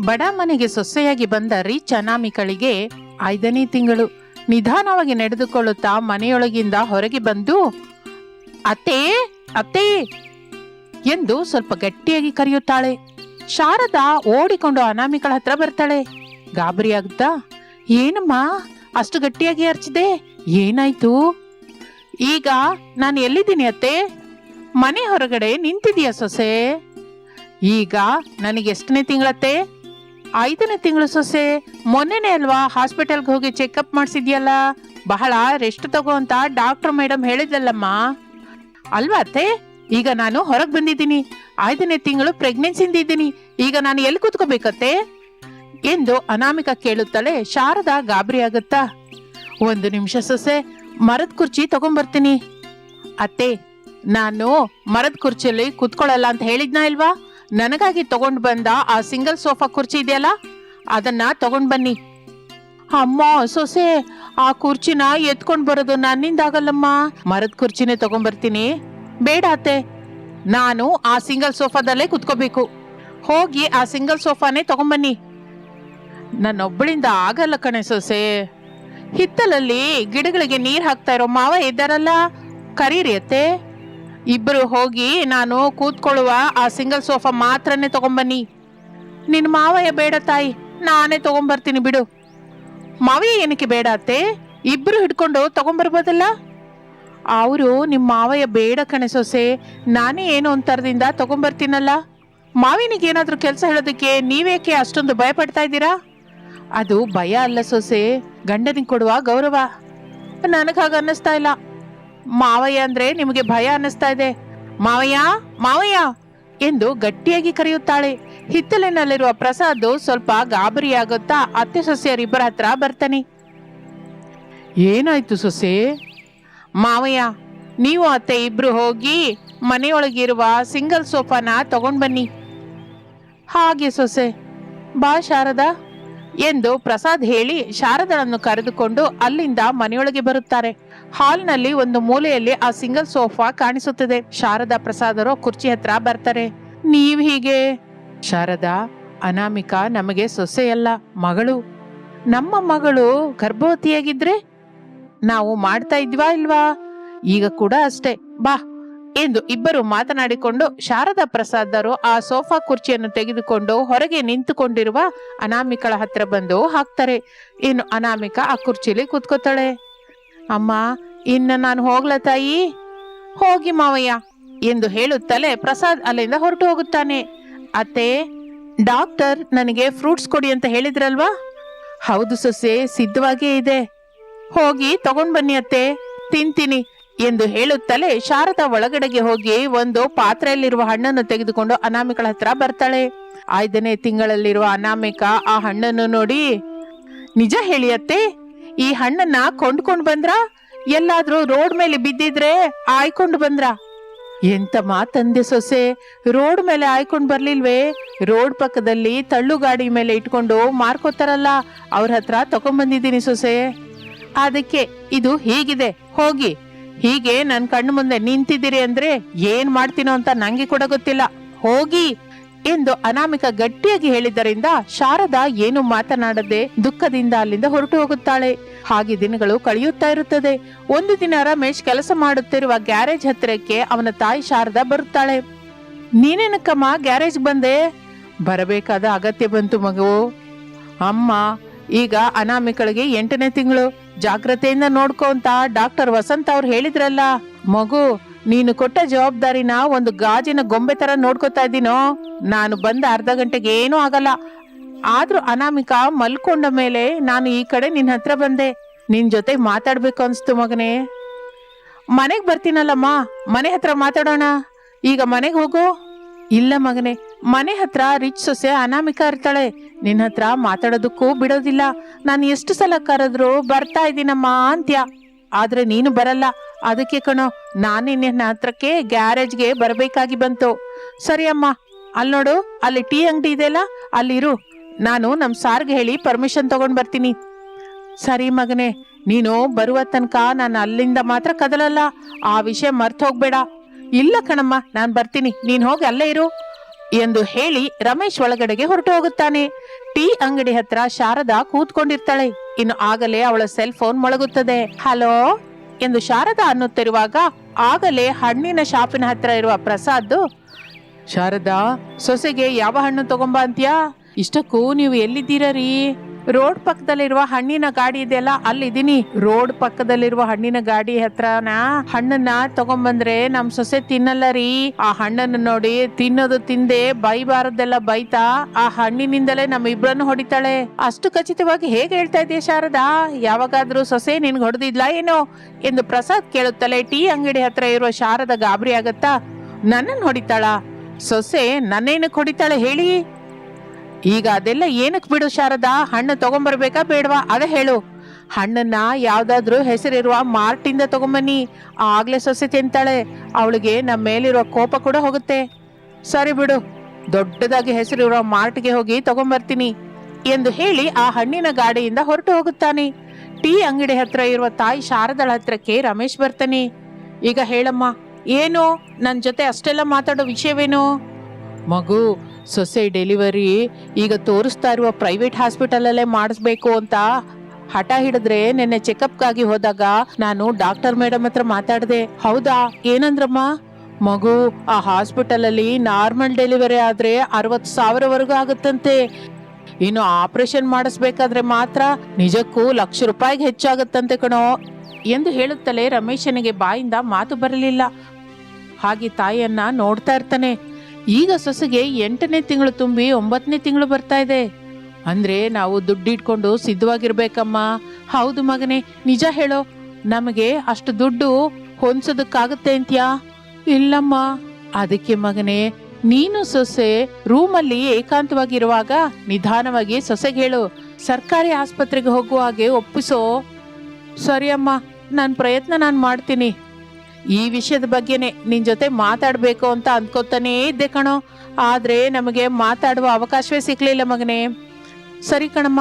ಬಡ ಮನೆಗೆ ಸೊಸೆಯಾಗಿ ಬಂದ ರಿಚ್ ಅನಾಮಿಕಳಿಗೆ ಐದನೇ ತಿಂಗಳು. ನಿಧಾನವಾಗಿ ನಡೆದುಕೊಳ್ಳುತ್ತಾ ಮನೆಯೊಳಗಿಂದ ಹೊರಗೆ ಬಂದು, ಅತ್ತೇ ಅತ್ತೇ! ಎಂದು ಸ್ವಲ್ಪ ಗಟ್ಟಿಯಾಗಿ ಕರೆಯುತ್ತಾಳೆ. ಶಾರದಾ ಓಡಿಕೊಂಡು ಅನಾಮಿಕಳ ಹತ್ರ ಬರ್ತಾಳೆ. ಗಾಬರಿ ಆಗುತ್ತಾ ಏನಮ್ಮ, ಅಷ್ಟು ಗಟ್ಟಿಯಾಗಿ ಅರ್ಚಿದೆ? ಏನಾಯ್ತು? ಈಗ ನಾನು ಎಲ್ಲಿದ್ದೀನಿ ಅತ್ತೆ? ಮನೆ ಹೊರಗಡೆ ನಿಂತಿದೀಯ ಸೊಸೆ? ಈಗ ನನಗೆ ಎಷ್ಟನೇ ತಿಂಗಳತ್ತೆ? ಐದನೇ ತಿಂಗಳು ಸೊಸೆ, ಮೊನ್ನೆನೇ ಅಲ್ವಾ ಹಾಸ್ಪಿಟಲ್ಗೆ ಹೋಗಿ ಚೆಕಪ್ ಮಾಡಿಸಿದ್ಯಲ್ಲ? ಬಹಳ ರೆಸ್ಟ್ ತಗೋ ಅಂತ ಡಾಕ್ಟರ್ ಮೇಡಮ್ ಹೇಳಿದ್ಲಲ್ಲಮ್ಮ ಅಲ್ವಾ ಅತ್ತೆ? ಈಗ ನಾನು ಹೊರಗೆ ಬಂದಿದ್ದೀನಿ. ಐದನೇ ತಿಂಗಳು ಪ್ರೆಗ್ನೆನ್ಸಿಯಿಂದ ಇದ್ದೀನಿ. ಈಗ ನಾನು ಎಲ್ಲಿ ಕೂತ್ಕೋಬೇಕತ್ತೆ? ಎಂದು ಅನಾಮಿಕ ಕೇಳುತ್ತಾಳೆ ಶಾರದಾ ಗಾಬರಿ ಆಗುತ್ತಾ, ಒಂದು ನಿಮಿಷ ಸೊಸೆ, ಮರದ ಕುರ್ಚಿ ತಗೊಂಬರ್ತೀನಿ. ಅತ್ತೆ, ನಾನು ಮರದ ಕುರ್ಚಿಯಲ್ಲಿ ಕೂತ್ಕೊಳ್ಳಲ್ಲ ಅಂತ ಹೇಳಿದ್ನಾ ಇಲ್ವಾ? ನನಗಾಗಿ ತಗೊಂಡು ಬಂದ ಆ ಸಿಂಗಲ್ ಸೋಫಾ ಕುರ್ಚಿ ಇದೆಯಲ್ಲ? ಅದನ್ನ ತಗೊಂಡು ಬನ್ನಿ. ಅಮ್ಮ, ಸೊಸೆ, ಆ ಕುರ್ಚಿನ ಎತ್ಕೊಂಡು ಬರೋದು ನನ್ನಿಂದ ಆಗಲ್ಲಮ್ಮ. ಮರದ ಕುರ್ಚಿನೇ ತಗೊಂಡ್ಬರ್ತೀನಿ ಬೇಡ ಅತ್ತೆ. ನಾನು ಆ ಸಿಂಗಲ್ ಸೋಫಾದಲ್ಲೇ ಕುತ್ಕೋಬೇಕು. ಹೋಗಿ ಆ ಸಿಂಗಲ್ ಸೋಫಾನೇ ತಗೊಂಬನ್ನಿ. ನನ್ನೊಬ್ಬಳಿಂದ ಆಗಲ್ಲ ಕಣೆ ಸೊಸೆ. ಹಿತ್ತಲಲ್ಲಿ ಗಿಡಗಳಿಗೆ ನೀರ್ ಹಾಕ್ತಾ ಇರೋ ಮಾವ ಇದ್ದಾರಲ್ಲ? ಕರೀರಿ ಅತ್ತೆ. ಇಬ್ಬರು ಹೋಗಿ ನಾನು ಕೂತ್ಕೊಳ್ಳುವ ಆ ಸಿಂಗಲ್ ಸೋಫಾ ಮಾತ್ರನೇ ತಗೊಂಬನ್ನಿ. ನಿನ್ನ ಮಾವಯ್ಯ ಬೇಡ ತಾಯಿ, ನಾನೇ ತಗೊಂಬರ್ತೀನಿ ಬಿಡು. ಮಾವಯ್ಯ ಏನಕ್ಕೆ ಬೇಡ ಅತ್ತೆ? ಇಬ್ರು ಹಿಡ್ಕೊಂಡು ತಗೊಂಬರ್ಬೋದಲ್ಲ? ಅವರು ನಿಮ್ಮ ಮಾವಯ್ಯ ಬೇಡ ಕಣೆ ಸೊಸೆ, ನಾನೇ ಏನು ಅಂತರದಿಂದ ತಗೊಂಬರ್ತೀನಲ್ಲ? ಮಾವಿನಿಗೆ ಏನಾದರೂ ಕೆಲಸ ಹೇಳೋದಕ್ಕೆ ನೀವೇಕೆ ಅಷ್ಟೊಂದು ಭಯ ಪಡ್ತಾ ಇದ್ದೀರಾ? ಅದು ಭಯ ಅಲ್ಲ ಸೊಸೆ, ಗಂಡನಿಗೆ ಕೊಡುವ ಗೌರವ. ನನಗೆ ಹಾಗೆ ಅನ್ನಿಸ್ತಾ ಇಲ್ಲ. ಮಾವಯ್ಯ ಅಂದ್ರೆ ನಿಮಗೆ ಭಯ ಅನ್ನಿಸ್ತಾ ಇದೆ. ಮಾವಯ್ಯ ಮಾವಯ್ಯ ಎಂದು ಗಟ್ಟಿಯಾಗಿ ಕರೆಯುತ್ತಾಳೆ. ಹಿತ್ತಲಿನಲ್ಲಿರುವ ಪ್ರಸಾದ್ ಸ್ವಲ್ಪ ಗಾಬರಿಯಾಗುತ್ತಾ ಅತ್ತೆ ಸೊಸೆಯರಿಬ್ಬರ ಹತ್ರ ಬರ್ತಾನೆ. ಏನಾಯ್ತು ಸೊಸೆ? ಮಾವಯ್ಯ, ನೀವು ಅತ್ತೆ ಇಬ್ರು ಹೋಗಿ ಮನೆಯೊಳಗಿರುವ ಸಿಂಗಲ್ ಸೋಫಾನ ತಗೊಂಡ್ ಬನ್ನಿ. ಹಾಗೆ ಸೊಸೆ, ಬಾ ಶಾರದಾ ಎಂದು ಪ್ರಸಾದ್ ಹೇಳಿ ಶಾರದಳನ್ನು ಕರೆದುಕೊಂಡು ಅಲ್ಲಿಂದ ಮನೆಯೊಳಗೆ ಬರುತ್ತಾರೆ. ಹಾಲ್ನಲ್ಲಿ ಒಂದು ಮೂಲೆಯಲ್ಲಿ ಆ ಸಿಂಗಲ್ ಸೋಫಾ ಕಾಣಿಸುತ್ತದೆ. ಶಾರದಾ ಪ್ರಸಾದರು ಕುರ್ಚಿ ಹತ್ರ ಬರ್ತಾರೆ. ನೀವ್ ಹೀಗೆ? ಶಾರದಾ, ಅನಾಮಿಕಾ ನಮಗೆ ಸೊಸೆಯಲ್ಲ, ಮಗಳು. ನಮ್ಮ ಮಗಳು ಗರ್ಭವತಿಯಾಗಿದ್ರೆ ನಾವು ಮಾಡ್ತಾ ಇದ್ವಾ ಇಲ್ವಾ? ಈಗ ಕೂಡ ಅಷ್ಟೇ. ಬಾ ಎಂದು ಇಬ್ಬರು ಮಾತನಾಡಿಕೊಂಡು ಶಾರದಾ ಪ್ರಸಾದರು ಆ ಸೋಫಾ ಕುರ್ಚಿಯನ್ನು ತೆಗೆದುಕೊಂಡು ಹೊರಗೆ ನಿಂತುಕೊಂಡಿರುವ ಅನಾಮಿಕಳ ಹತ್ರ ಬಂದು ಹಾಕ್ತಾರೆ. ಇನ್ನು ಅನಾಮಿಕಾ ಆ ಕುರ್ಚಿಲಿ ಕೂತ್ಕೋತಾಳೆ. ಅಮ್ಮ ಇನ್ನ ನಾನು ಹೋಗ್ಲ ತಾಯಿ. ಹೋಗಿ ಮಾವಯ್ಯ, ಎಂದು ಹೇಳುತ್ತಲೇ ಪ್ರಸಾದ್ ಅಲ್ಲಿಂದ ಹೊರಟು ಹೋಗುತ್ತಾನೆ. ಅತ್ತೆ, ಡಾಕ್ಟರ್ ನನಗೆ ಫ್ರೂಟ್ಸ್ ಕೊಡಿ ಅಂತ ಹೇಳಿದ್ರಲ್ವಾ? ಹೌದು ಸೊಸೆ ಸಿದ್ಧವಾಗೇ ಇದೆ. ಹೋಗಿ ತಗೊಂಡ್ ಬನ್ನಿ ಅತ್ತೆ, ತಿಂತೀನಿ, ಎಂದು ಹೇಳುತ್ತಲೇ ಶಾರದಾ ಒಳಗಡೆಗೆ ಹೋಗಿ ಒಂದು ಪಾತ್ರೆಯಲ್ಲಿರುವ ಹಣ್ಣನ್ನು ತೆಗೆದುಕೊಂಡು ಅನಾಮಿಕಳ ಹತ್ರ ಬರ್ತಾಳೆ. ಐದನೇ ತಿಂಗಳಲ್ಲಿರುವ ಅನಾಮಿಕ ಆ ಹಣ್ಣನ್ನು ನೋಡಿ, ನಿಜ ಹೇಳಿ ಅತ್ತೆ, ಈ ಹಣ್ಣನ್ನ ಕೊಂಡ್ಕೊಂಡು ಬಂದ್ರ? ಎಲ್ಲಾದ್ರೂ ರೋಡ್ ಮೇಲೆ ಬಿದ್ದಿದ್ರೆ ಆಯ್ಕೊಂಡು ಬಂದ್ರ? ಎಂತ ಮಾತಂದೆ ಸೊಸೆ, ರೋಡ್ ಮೇಲೆ ಆಯ್ಕೊಂಡು ಬರ್ಲಿಲ್ವೇ? ರೋಡ್ ಪಕ್ಕದಲ್ಲಿ ತಳ್ಳು ಗಾಡಿ ಮೇಲೆ ಇಟ್ಕೊಂಡು ಮಾರ್ಕೋತಾರಲ್ಲ, ಅವ್ರ ಹತ್ರ ತಗೊಂಡ್ಬಂದಿದ್ದೀನಿ ಸೊಸೆ. ಅದಕ್ಕೆ ಇದು ಹೀಗಿದೆ, ಹೋಗಿ. ಹೀಗೆ ನನ್ನ ಕಣ್ಣು ಮುಂದೆ ನಿಂತಿದ್ದೀರಿ ಅಂದ್ರೆ ಏನ್ ಮಾಡ್ತೀನೋ ಅಂತ ನಂಗೆ ಕೂಡ ಗೊತ್ತಿಲ್ಲ. ಹೋಗಿ. ಎಂದು ಅನಾಮಿಕ ಗಟ್ಟಿಯಾಗಿ ಹೇಳಿದ್ದರಿಂದ ಶಾರದಾ ಏನು ಮಾತನಾಡದೆ ದುಃಖದಿಂದ ಅಲ್ಲಿಂದ ಹೊರಟು ಹೋಗುತ್ತಾಳೆ. ಹಾಗೆ ದಿನಗಳು ಕಳೆಯುತ್ತಾ ಇರುತ್ತದೆ. ಒಂದು ದಿನ ರಮೇಶ್ ಕೆಲಸ ಮಾಡುತ್ತಿರುವ ಗ್ಯಾರೇಜ್ ಹತ್ತಿರಕ್ಕೆ ಅವನ ತಾಯಿ ಶಾರದಾ ಬರುತ್ತಾಳೆ. ನೀನೇನಕ್ಕಮ್ಮ ಗ್ಯಾರೇಜ್ ಬಂದೆ. ಬರಬೇಕಾದ ಅಗತ್ಯ ಬಂತು ಮಗು. ಅಮ್ಮ, ಈಗ ಅನಾಮಿಕಳಿಗೆ ಎಂಟನೇ ತಿಂಗಳು. ಜಾಗ್ರತೆಯಿಂದ ನೋಡ್ಕೊ ಡಾಕ್ಟರ್ ವಸಂತ ಅವ್ರು ಹೇಳಿದ್ರಲ್ಲ. ಮಗು ನೀನು ಕೊಟ್ಟ ಜವಾಬ್ದಾರಿನ ಒಂದು ಗಾಜಿನ ಗೊಂಬೆ ತರ ನೋಡ್ಕೊತಾ ಇದ್ದೀನೋ? ನಾನು ಬಂದ ಅರ್ಧ ಗಂಟೆಗೆ ಏನೂ ಆಗಲ್ಲ. ಆದ್ರೂ ಅನಾಮಿಕ ಮಲ್ಕೊಂಡ ಮೇಲೆ ನಾನು ಈ ಕಡೆ ನಿನ್ನ ಹತ್ರ ಬಂದೆ. ನಿನ್ ಜೊತೆ ಮಾತಾಡ್ಬೇಕು ಅನ್ಸ್ತು ಮಗನೇ. ಮನೆಗ್ ಬರ್ತೀನಲ್ಲಮ್ಮ, ಮನೆ ಹತ್ರ ಮಾತಾಡೋಣ. ಈಗ ಮನೆಗೆ ಹೋಗು. ಇಲ್ಲ ಮಗನೇ, ಮನೆ ಹತ್ರ ರಿಚ್ ಸೊಸೆ ಅನಾಮಿಕ ಇರ್ತಾಳೆ. ನಿನ್ನ ಹತ್ರ ಮಾತಾಡೋದಕ್ಕೂ ಬಿಡೋದಿಲ್ಲ. ನಾನು ಎಷ್ಟು ಸಲ ಕರೆದ್ರು ಬರ್ತಾ ಇದ್ದೀನಮ್ಮ ಅಂತ್ಯ. ಆದ್ರೆ ನೀನು ಬರಲ್ಲ. ಅದಕ್ಕೆ ಕಣೋ, ನಾನು ನಿನ್ನ ಹತ್ರಕ್ಕೆ ಗ್ಯಾರೇಜ್ಗೆ ಬರಬೇಕಾಗಿ ಬಂತು. ಸರಿ ಅಮ್ಮ ಅಲ್ಲಿ ನೋಡು, ಅಲ್ಲಿ ಟೀ ಅಂಗಡಿ ಇದೆಯಲ್ಲ ಅಲ್ಲಿರು. ನಾನು ನಮ್ಮ ಸಾರ್ಗೆ ಹೇಳಿ ಪರ್ಮಿಷನ್ ತಗೊಂಡ್ ಬರ್ತೀನಿ. ಸರಿ ಮಗನೇ, ನೀನು ಬರುವ ತನಕ ನಾನು ಅಲ್ಲಿಂದ ಮಾತ್ರ ಕದಲಲ್ಲ. ಆ ವಿಷಯ ಮರ್ತು ಹೋಗ್ಬೇಡ. ಇಲ್ಲ ಕಣಮ್ಮ, ನಾನ್ ಬರ್ತೀನಿ. ನೀನ್ ಹೋಗಿ ಅಲ್ಲೇ ಇರು. ಎಂದು ಹೇಳಿ ರಮೇಶ್ ಒಳಗಡೆಗೆ ಹೊರಟು ಹೋಗುತ್ತಾನೆ. ಟೀ ಅಂಗಡಿ ಹತ್ರ ಶಾರದಾ ಕೂತ್ಕೊಂಡಿರ್ತಾಳೆ. ಇನ್ನು ಆಗಲೇ ಅವಳ ಸೆಲ್ ಫೋನ್ ಮೊಳಗುತ್ತದೆ. ಹಲೋ ಎಂದು ಶಾರದಾ ಅನ್ನುತ್ತಿರುವಾಗ ಆಗಲೇ ಹಣ್ಣಿನ ಶಾಪಿನ ಹತ್ರ ಇರುವ ಪ್ರಸಾದ್ ಶಾರದಾ, ಸೊಸೆಗೆ ಯಾವ ಹಣ್ಣು ತಗೊಂಬ ಅಂತ್ಯಾ ಇಷ್ಟಕ್ಕೂ ನೀವು ಎಲ್ಲಿದ್ದೀರಾ ರೀ ರೋಡ್ ಪಕ್ಕದಲ್ಲಿರುವ ಹಣ್ಣಿನ ಗಾಡಿ ಇದೆಯಲ್ಲ ಅಲ್ಲಿದ್ದೀನಿ ರೋಡ್ ಪಕ್ಕದಲ್ಲಿರುವ ಹಣ್ಣಿನ ಗಾಡಿ ಹತ್ರನ ಹಣ್ಣನ್ನ ತಗೊಂಬಂದ್ರೆ ನಮ್ ಸೊಸೆ ತಿನ್ನಲ್ಲ ರೀ. ಆ ಹಣ್ಣನ್ನು ನೋಡಿ ತಿನ್ನೋದು ತಿಂದೆ ಬೈಬಾರದೆಲ್ಲ ಬೈತಾ, ಆ ಹಣ್ಣಿನಿಂದಲೇ ನಮ್ಮ ಇಬ್ರನ್ನು ಹೊಡಿತಾಳೆ. ಅಷ್ಟು ಖಚಿತವಾಗಿ ಹೇಗೆ ಹೇಳ್ತಾ ಇದೆಯಾ ಶಾರದಾ? ಯಾವಾಗಾದ್ರೂ ಸೊಸೆ ನಿನ್ಗೆ ಹೊಡೆದಿದ್ಲಾ ಏನೋ? ಎಂದು ಪ್ರಸಾದ್ ಕೇಳುತ್ತಲೇ ಟೀ ಅಂಗಡಿ ಹತ್ರ ಇರುವ ಶಾರದ ಗಾಬರಿ ಆಗತ್ತಾ, ನನ್ನನ್ನು ಹೊಡಿತಾಳ? ಸೊಸೆ ನನ್ನೇನಕ್ಕೆ ಹೊಡಿತಾಳೆ ಹೇಳಿ? ಈಗ ಅದೆಲ್ಲ ಏನಕ್ಕೆ ಬಿಡು ಶಾರದಾ? ಹಣ್ಣು ತಗೊಂಬರ್ಬೇಕಾ ಬೇಡವಾ? ಅದೇ ಹೇಳು. ಹಣ್ಣನ್ನ ಯಾವ್ದಾದ್ರೂ ಹೆಸರಿರುವ ಮಾರ್ಟಿಂದ ತಗೊಂಬನ್ನಿ. ಆಗ್ಲೇ ಸೊಸೆ ತಿಂತಾಳೆ. ಅವಳಿಗೆ ನಮ್ಮ ಮೇಲಿರುವ ಕೋಪ ಕೂಡ ಹೋಗುತ್ತೆ. ಸರಿ ಬಿಡು. ದೊಡ್ಡದಾಗಿ ಹೆಸರಿರುವ ಮಾರ್ಟ್ಗೆ ಹೋಗಿ ತಗೊಂಬರ್ತೀನಿ ಎಂದು ಹೇಳಿ ಆ ಹಣ್ಣಿನ ಗಾಡಿಯಿಂದ ಹೊರಟು ಹೋಗುತ್ತಾನೆ. ಟೀ ಅಂಗಡಿ ಹತ್ರ ಇರುವ ತಾಯಿ ಶಾರದಳ ಹತ್ರಕ್ಕೆ ರಮೇಶ್ ಬರ್ತಾನೆ. ಈಗ ಹೇಳಮ್ಮ, ಏನು? ನನ್ನ ಜೊತೆ ಅಷ್ಟೆಲ್ಲ ಮಾತಾಡೋ ವಿಷಯವೇನು? ಮಗು ಸೊಸೆ ಡೆಲಿವರಿ ಈಗ ತೋರಿಸ್ತಾ ಇರುವ ಪ್ರೈವೇಟ್ ಹಾಸ್ಪಿಟಲಲ್ಲೇ ಮಾಡಿಸ್ಬೇಕು ಅಂತ ಹಠ ಹಿಡಿದ್ರೆ ನಿನ್ನೆ ಚೆಕಪ್ಗಾಗಿ ಹೋದಾಗ ನಾನು ಡಾಕ್ಟರ್ ಮೇಡಮ್ ಹತ್ರ ಮಾತಾಡಿದೆ, ಹೌದಾ? ಏನಂದ್ರಮ್ಮ? ಮಗು, ಆ ಹಾಸ್ಪಿಟಲಲ್ಲಿ ನಾರ್ಮಲ್ ಡೆಲಿವರಿ ಆದ್ರೆ ಅರವತ್ತು ಸಾವಿರವರೆಗೂ ಆಗುತ್ತಂತೆ. ಇನ್ನು ಆಪರೇಷನ್ ಮಾಡಿಸ್ಬೇಕಾದ್ರೆ ಮಾತ್ರ ನಿಜಕ್ಕೂ ಲಕ್ಷ ರೂಪಾಯಿಗೆ ಹೆಚ್ಚಾಗುತ್ತಂತೆ ಕಣೋ, ಎಂದು ಹೇಳುತ್ತಲೇ ರಮೇಶನಿಗೆ ಬಾಯಿಂದ ಮಾತು ಬರಲಿಲ್ಲ. ಹಾಗೆ ತಾಯಿಯನ್ನ ನೋಡ್ತಾ ಇರ್ತಾನೆ. ಈಗ ಸೊಸೆಗೆ ಎಂಟನೇ ತಿಂಗಳು ತುಂಬಿ ಒಂಬತ್ತನೇ ತಿಂಗಳು ಬರ್ತಾ ಇದೆ. ಅಂದ್ರೆ ನಾವು ದುಡ್ಡಿಟ್ಕೊಂಡು ಸಿದ್ಧವಾಗಿರ್ಬೇಕಮ್ಮ. ಹೌದು ಮಗನೇ, ನಿಜ ಹೇಳೋ. ನಮಗೆ ಅಷ್ಟು ದುಡ್ಡು ಹೊಂದ್ಸೋದಕ್ಕಾಗುತ್ತೆ ಅಂತ್ಯಾ? ಇಲ್ಲಮ್ಮ. ಅದಕ್ಕೆ ಮಗನೇ, ನೀನು ಸೊಸೆ ರೂಮಲ್ಲಿ ಏಕಾಂತವಾಗಿರುವಾಗ ನಿಧಾನವಾಗಿ ಸೊಸೆಗೆ ಹೇಳು. ಸರ್ಕಾರಿ ಆಸ್ಪತ್ರೆಗೆ ಹೋಗುವ ಹಾಗೆ ಒಪ್ಪಿಸೋ. ಸರಿ ಅಮ್ಮ ನನ್ನ ಪ್ರಯತ್ನ ನಾನು ಮಾಡ್ತೀನಿ. ಈ ವಿಷಯದ ಬಗ್ಗೆನೆ ನಿನ್ ಜೊತೆ ಮಾತಾಡ್ಬೇಕು ಅಂತ ಅಂದ್ಕೋತಾನೇ ಇದ್ದೆ ಕಣೋ. ಆದ್ರೆ ನಮಗೆ ಮಾತಾಡುವ ಅವಕಾಶವೇ ಸಿಗ್ಲಿಲ್ಲ ಮಗನೇ. ಸರಿ ಕಣಮ್ಮ,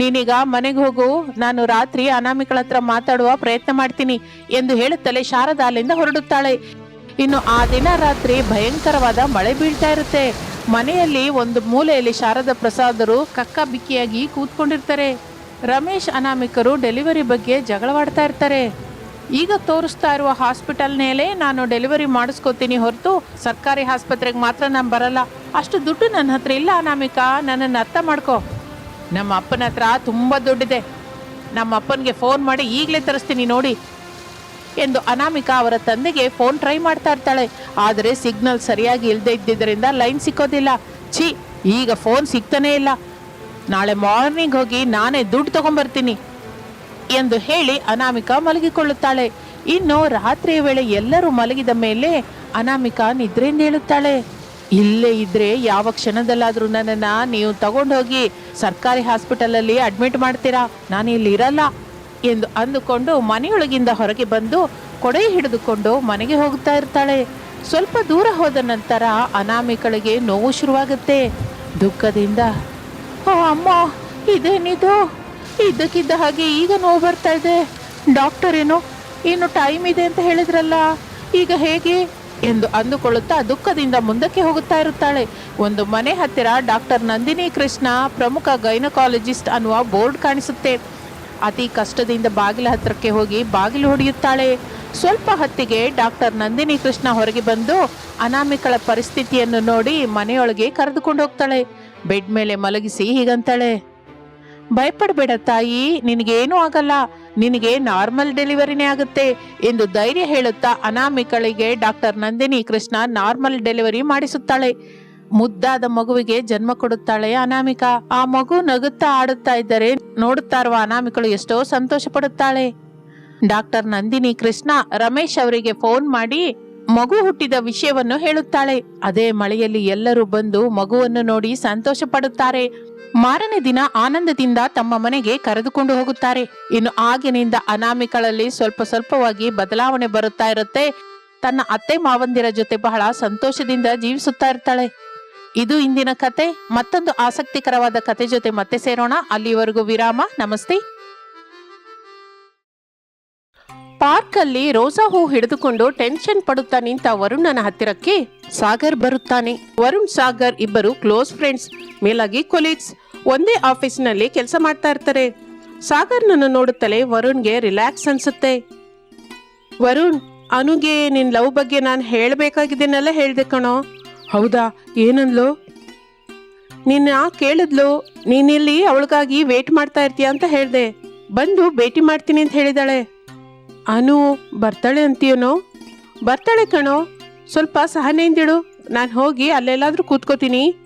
ನೀನೀಗ ಮನೆಗೆ ಹೋಗು. ನಾನು ರಾತ್ರಿ ಅನಾಮಿಕಳ ಹತ್ರ ಮಾತಾಡುವ ಪ್ರಯತ್ನ ಮಾಡ್ತೀನಿ ಎಂದು ಹೇಳುತ್ತಲೇ ಶಾರದಾ ಅಲ್ಲಿಂದ ಹೊರಡುತ್ತಾಳೆ. ಇನ್ನು ಆ ದಿನ ರಾತ್ರಿ ಭಯಂಕರವಾದ ಮಳೆ ಬೀಳ್ತಾ ಇರುತ್ತೆ. ಮನೆಯಲ್ಲಿ ಒಂದು ಮೂಲೆಯಲ್ಲಿ ಶಾರದಾ ಪ್ರಸಾದರು ಕಕ್ಕ ಬಿಕ್ಕಿಯಾಗಿ ಕೂತ್ಕೊಂಡಿರ್ತಾರೆ. ರಮೇಶ್ ಅನಾಮಿಕರು ಡೆಲಿವರಿ ಬಗ್ಗೆ ಜಗಳವಾಡ್ತಾ ಇರ್ತಾರೆ. ಈಗ ತೋರಿಸ್ತಾ ಇರುವ ಹಾಸ್ಪಿಟಲ್ ಮೇಲೆ ನಾನು ಡೆಲಿವರಿ ಮಾಡಿಸ್ಕೋತೀನಿ ಹೊರತು ಸರ್ಕಾರಿ ಆಸ್ಪತ್ರೆಗೆ ಮಾತ್ರ ನಾನು ಬರಲ್ಲ. ಅಷ್ಟು ದುಡ್ಡು ನನ್ನ ಹತ್ರ ಇಲ್ಲ ಅನಾಮಿಕಾ. ನನ್ನನ್ನು ಅರ್ಥ ಮಾಡ್ಕೋ. ನಮ್ಮ ಅಪ್ಪನ ಹತ್ರ ತುಂಬ ದುಡ್ಡಿದೆ. ನಮ್ಮ ಅಪ್ಪನಿಗೆ ಫೋನ್ ಮಾಡಿ ಈಗಲೇ ತರಿಸ್ತೀನಿ ನೋಡಿ ಎಂದು ಅನಾಮಿಕಾ ಅವರ ತಂದೆಗೆ ಫೋನ್ ಟ್ರೈ ಮಾಡ್ತಾ ಇರ್ತಾಳೆ. ಆದರೆ ಸಿಗ್ನಲ್ ಸರಿಯಾಗಿ ಇಲ್ಲದೆ ಇದ್ದಿದ್ದರಿಂದ ಲೈನ್ ಸಿಕ್ಕೋದಿಲ್ಲ. ಛೀ, ಈಗ ಫೋನ್ ಸಿಗ್ತಾನೇ ಇಲ್ಲ. ನಾಳೆ ಮಾರ್ನಿಂಗ್ ಹೋಗಿ ನಾನೇ ದುಡ್ಡು ತಗೊಂಬರ್ತೀನಿ. ಎಂದು ಹೇಳಿ ಅನಾಮಿಕಾ ಮಲಗಿಕೊಳ್ಳುತ್ತಾಳೆ. ಇನ್ನು ರಾತ್ರಿಯ ವೇಳೆ ಎಲ್ಲರೂ ಮಲಗಿದ ಮೇಲೆ ಅನಾಮಿಕಾ ನಿದ್ರೆಯಿಂದ ಹೇಳುತ್ತಾಳೆ ಇಲ್ಲೇ ಇದ್ರೆ ಯಾವ ಕ್ಷಣದಲ್ಲಾದ್ರೂ ನನ್ನನ್ನ ನೀವು ತಗೊಂಡೋಗಿ ಸರ್ಕಾರಿ ಹಾಸ್ಪಿಟಲಲ್ಲಿ ಅಡ್ಮಿಟ್ ಮಾಡ್ತೀರಾ? ನಾನು ಇಲ್ಲಿ ಇರಲ್ಲ ಎಂದು ಅಂದುಕೊಂಡು ಮನೆಯೊಳಗಿಂದ ಹೊರಗೆ ಬಂದು ಕೊಡೆ ಹಿಡಿದುಕೊಂಡು ಮನೆಗೆ ಹೋಗ್ತಾ ಇರ್ತಾಳೆ. ಸ್ವಲ್ಪ ದೂರ ಹೋದ ನಂತರ ಅನಾಮಿಕಳಿಗೆ ನೋವು ಶುರುವಾಗುತ್ತೆ. ದುಃಖದಿಂದ, ಓ ಅಮ್ಮ, ಇದೇನಿದು? ಇದ್ದಕ್ಕಿದ್ದ ಹಾಗೆ ಈಗ ನೋವು ಬರ್ತಾ ಇದೆ. ಡಾಕ್ಟರ್ ಏನು, ಇನ್ನು ಟೈಮ್ ಇದೆ ಅಂತ ಹೇಳಿದ್ರಲ್ಲ, ಈಗ ಹೇಗೆ? ಎಂದು ಅಂದುಕೊಳ್ಳುತ್ತಾ ದುಃಖದಿಂದ ಮುಂದಕ್ಕೆ ಹೋಗುತ್ತಾ ಇರುತ್ತಾಳೆ. ಒಂದು ಮನೆ ಹತ್ತಿರ ಡಾಕ್ಟರ್ ನಂದಿನಿ ಕೃಷ್ಣ, ಪ್ರಮುಖ ಗೈನಕಾಲಜಿಸ್ಟ್ ಅನ್ನುವ ಬೋರ್ಡ್ ಕಾಣಿಸುತ್ತೆ. ಅತಿ ಕಷ್ಟದಿಂದ ಬಾಗಿಲ ಹತ್ತಿರಕ್ಕೆ ಹೋಗಿ ಬಾಗಿಲು ಹೊಡೆಯುತ್ತಾಳೆ. ಸ್ವಲ್ಪ ಹೊತ್ತಿಗೆ ಡಾಕ್ಟರ್ ನಂದಿನಿ ಕೃಷ್ಣ ಹೊರಗೆ ಬಂದು ಅನಾಮಿಕಳ ಪರಿಸ್ಥಿತಿಯನ್ನು ನೋಡಿ ಮನೆಯೊಳಗೆ ಕರೆದುಕೊಂಡು ಹೋಗ್ತಾಳೆ. ಬೆಡ್ ಮೇಲೆ ಮಲಗಿಸಿ ಹೀಗಂತಾಳೆ. ಭಯಪಡಬೇಡ ತಾಯಿ, ನಿನಗೇನೂ ಆಗಲ್ಲ. ನಿನಗೆ ನಾರ್ಮಲ್ ಡೆಲಿವರಿನೇ ಆಗುತ್ತೆ ಎಂದು ಧೈರ್ಯ ಹೇಳುತ್ತಾ ಅನಾಮಿಕಳಿಗೆ doctor Nandini Krishna normal delivery ಮಾಡಿಸುತ್ತಾಳೆ. ಮುದ್ದಾದ ಮಗುವಿಗೆ ಜನ್ಮ ಕೊಡುತ್ತಾಳೆ ಅನಾಮಿಕ. ಆ ಮಗು ನಗುತ್ತಾ ಆಡುತ್ತಾ ಇದ್ದರೆ ನೋಡುತ್ತಾ ಇರುವ ಅನಾಮಿಕಳು ಎಷ್ಟೋ ಸಂತೋಷ ಪಡುತ್ತಾಳೆ ಡಾಕ್ಟರ್ ನಂದಿನಿ ಕೃಷ್ಣ ರಮೇಶ್ ಅವರಿಗೆ ಫೋನ್ ಮಾಡಿ ಮಗು ಹುಟ್ಟಿದ ವಿಷಯವನ್ನು ಹೇಳುತ್ತಾಳೆ. ಅದೇ ಮಳೆಯಲ್ಲಿ ಎಲ್ಲರೂ ಬಂದು ಮಗುವನ್ನು ನೋಡಿ ಸಂತೋಷ ಪಡುತ್ತಾರೆ ಮಾರನೇ ದಿನ ಆನಂದದಿಂದ ತಮ್ಮ ಮನೆಗೆ ಕರೆದುಕೊಂಡು ಹೋಗುತ್ತಾರೆ. ಇನ್ನು ಆಗಿನಿಂದ ಅನಾಮಿಕಳಲ್ಲಿ ಸ್ವಲ್ಪ ಸ್ವಲ್ಪವಾಗಿ ಬದಲಾವಣೆ ಬರುತ್ತಾ ಇರುತ್ತೆ. ತನ್ನ ಅತ್ತೆ ಮಾವಂದಿರ ಜೊತೆ ಬಹಳ ಸಂತೋಷದಿಂದ ಜೀವಿಸುತ್ತಾ ಇರ್ತಾಳೆ. ಇದು ಇಂದಿನ ಕತೆ. ಮತ್ತೊಂದು ಆಸಕ್ತಿಕರವಾದ ಕತೆ ಜೊತೆ ಮತ್ತೆ ಸೇರೋಣ. ಅಲ್ಲಿವರೆಗೂ ವಿರಾಮ. ನಮಸ್ತೆ. ಪಾರ್ಕಲ್ಲಿ ರೋಸಾ ಹೂ ಹಿಡಿದುಕೊಂಡು ಟೆನ್ಷನ್ ಪಡುತ್ತಾ ನಿಂತ ವರುಣನ ಹತ್ತಿರಕ್ಕೆ, ಸಾಗರ್ ಬರುತ್ತಾನೆ. ವರುಣ್, ಸಾಗರ್, ಇಬ್ಬರು ಕ್ಲೋಸ್ ಫ್ರೆಂಡ್ಸ್, ಮೇಲಾಗಿ ಕೊಲೀಗ್ಸ್. ಒಂದೇ ಆಫೀಸ್ನಲ್ಲಿ ಕೆಲಸ ಮಾಡ್ತಾ ಇರ್ತಾರೆ. ಸಾಗರ್ನನ್ನು ನೋಡುತ್ತಲೇ ವರುಣ್ಗೆ ರಿಲ್ಯಾಕ್ಸ್ ಅನ್ಸುತ್ತೆ. ವರುಣ್, ಅನುಗೆ, ನಿನ್ ಲವ್ ಬಗ್ಗೆ ನಾನು ಹೇಳಬೇಕಾಗಿದ್ದೇನೆಲ್ಲ ಹೇಳ್ದೆ ಕಣೋ. ಹೌದಾ, ಏನಂದ್ಲು? ನಿನ್ನ ಕೇಳಿದ್ಲು ನೀನಿಲ್ಲಿ ಅವಳಿಗಾಗಿ ವೇಟ್ ಮಾಡ್ತಾ ಇರ್ತೀಯ ಅಂತ ಹೇಳ್ದೆ. ಬಂದು ಭೇಟಿ ಮಾಡ್ತೀನಿ ಅಂತ ಹೇಳಿದಾಳೆ. ಅನು ಬರ್ತಾಳೆ ಅಂತೀಯನೋ ಬರ್ತಾಳೆ ಕಣೋ. ಸ್ವಲ್ಪ ಸಹನೆಯಿಂದಿಡು ನಾನು ಹೋಗಿ ಅಲ್ಲೆಲ್ಲಾದರೂ ಕೂತ್ಕೋತೀನಿ.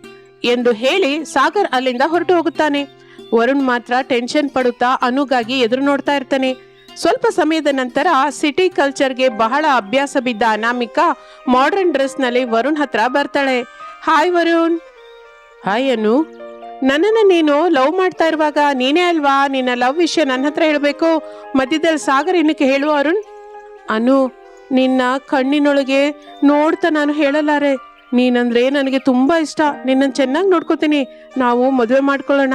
ಎಂದು ಹೇಳಿ ಸಾಗರ್ ಅಲ್ಲಿಂದ ಹೊರಟು ಹೋಗುತ್ತಾನೆ. ವರುಣ್ ಮಾತ್ರ ಟೆನ್ಷನ್ ಪಡುತ್ತಾ ಅನುಗಾಗಿ ಎದುರು ನೋಡ್ತಾ ಇರ್ತಾನೆ. ಸ್ವಲ್ಪ ಸಮಯದ ನಂತರ ಸಿಟಿ ಕಲ್ಚರ್ಗೆ ಬಹಳ ಅಭ್ಯಾಸ ಬಿದ್ದ ಅನಾಮಿಕಾ ಮಾಡರ್ನ್ ಡ್ರೆಸ್ನಲ್ಲಿ ವರುಣ್ ಹತ್ರ ಬರ್ತಾಳೆ. ಹಾಯ್ ವರುಣ್. ಹಾಯ್ ಅನು. ನನ್ನನ್ನು ನೀನು ಲವ್ ಮಾಡ್ತಾ ಇರುವಾಗ ನೀನೇ ಅಲ್ವಾ? ನಿನ್ನ ಲವ್ ವಿಷಯ ನನ್ನ ಹತ್ರ ಹೇಳಬೇಕು. ಮಧ್ಯದಲ್ಲಿ ಸಾಗರ್ ಏನಕ್ಕೆ ಹೇಳು ಅರುಣ್? ಅನು, ನಿನ್ನ ಕಣ್ಣಿನೊಳಗೆ ನೋಡ್ತಾ ನಾನು ಹೇಳಲಾರೆ ನೀನಂದ್ರೆ ನನಗೆ ತುಂಬಾ ಇಷ್ಟ. ನಿನ್ನನ್ನು ಚೆನ್ನಾಗಿ ನೋಡ್ಕೋತೀನಿ. ನಾವು ಮದುವೆ ಮಾಡ್ಕೊಳ್ಳೋಣ.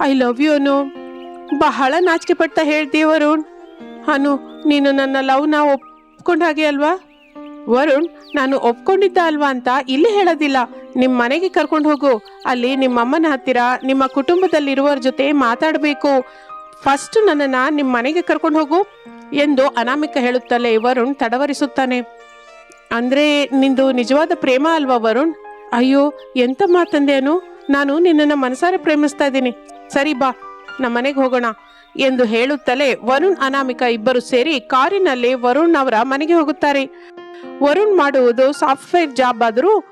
I love you Anu. ಬಹಳ ನಾಚಿಕೆ ಪಡ್ತಾ ಹೇಳ್ತೀವಿ ಅರುಣ್. ಅನು, ನೀನು ನನ್ನ ಲವ್ನ ಒಪ್ಕೊಂಡ ಹಾಗೆ ಅಲ್ವಾ? ವರುಣ್, ನಾನು ಒಪ್ಕೊಂಡಿದ್ದ ಅಲ್ವಾ ಅಂತ ಇಲ್ಲಿ ಹೇಳೋದಿಲ್ಲ. ನಿಮ್ಮ ಮನೆಗೆ ಕರ್ಕೊಂಡು ಹೋಗು. ಅಲ್ಲಿ ನಿಮ್ಮ ಅಮ್ಮನ ಹತ್ತಿರ, ನಿಮ್ಮ ಕುಟುಂಬದಲ್ಲಿರುವವರ ಜೊತೆ ಮಾತಾಡಬೇಕು. ಫಸ್ಟ್ ನನ್ನನ್ನ ನಿಮ್ಮ ಮನೆಗೆ ಕರ್ಕೊಂಡು ಹೋಗು ಎಂದು ಅನಾಮಿಕ ಹೇಳುತ್ತಲೇ ವರುಣ್ ತಡವರಿಸುತ್ತಾನೆ. ಅಂದ್ರೆ, ನಿಂದು ನಿಜವಾದ ಪ್ರೇಮ ಅಲ್ವಾ ವರುಣ್? ಅಯ್ಯೋ, ಎಂತ ಮಾತಂದೇನು ನಾನು ನಿನ್ನನ್ನು ಮನಸಾರೆ ಪ್ರೇಮಿಸ್ತಾ ಇದ್ದೀನಿ. ಸರಿ ಬಾ, ನಮ್ಮ ಮನೆಗೆ ಹೋಗೋಣ ಎಂದು ಹೇಳುತ್ತಲೇ ವರುಣ್, ಅನಾಮಿಕ ಇಬ್ಬರು ಸೇರಿ ಕಾರಿನಲ್ಲಿ ವರುಣ್ ಅವರ ಮನೆಗೆ ಹೋಗುತ್ತಾರೆ. ವರುಣ್ ಮಾಡುವುದು ಸಾಫ್ಟ್ವೇರ್ ಜಾಬ್ ಆದರೂ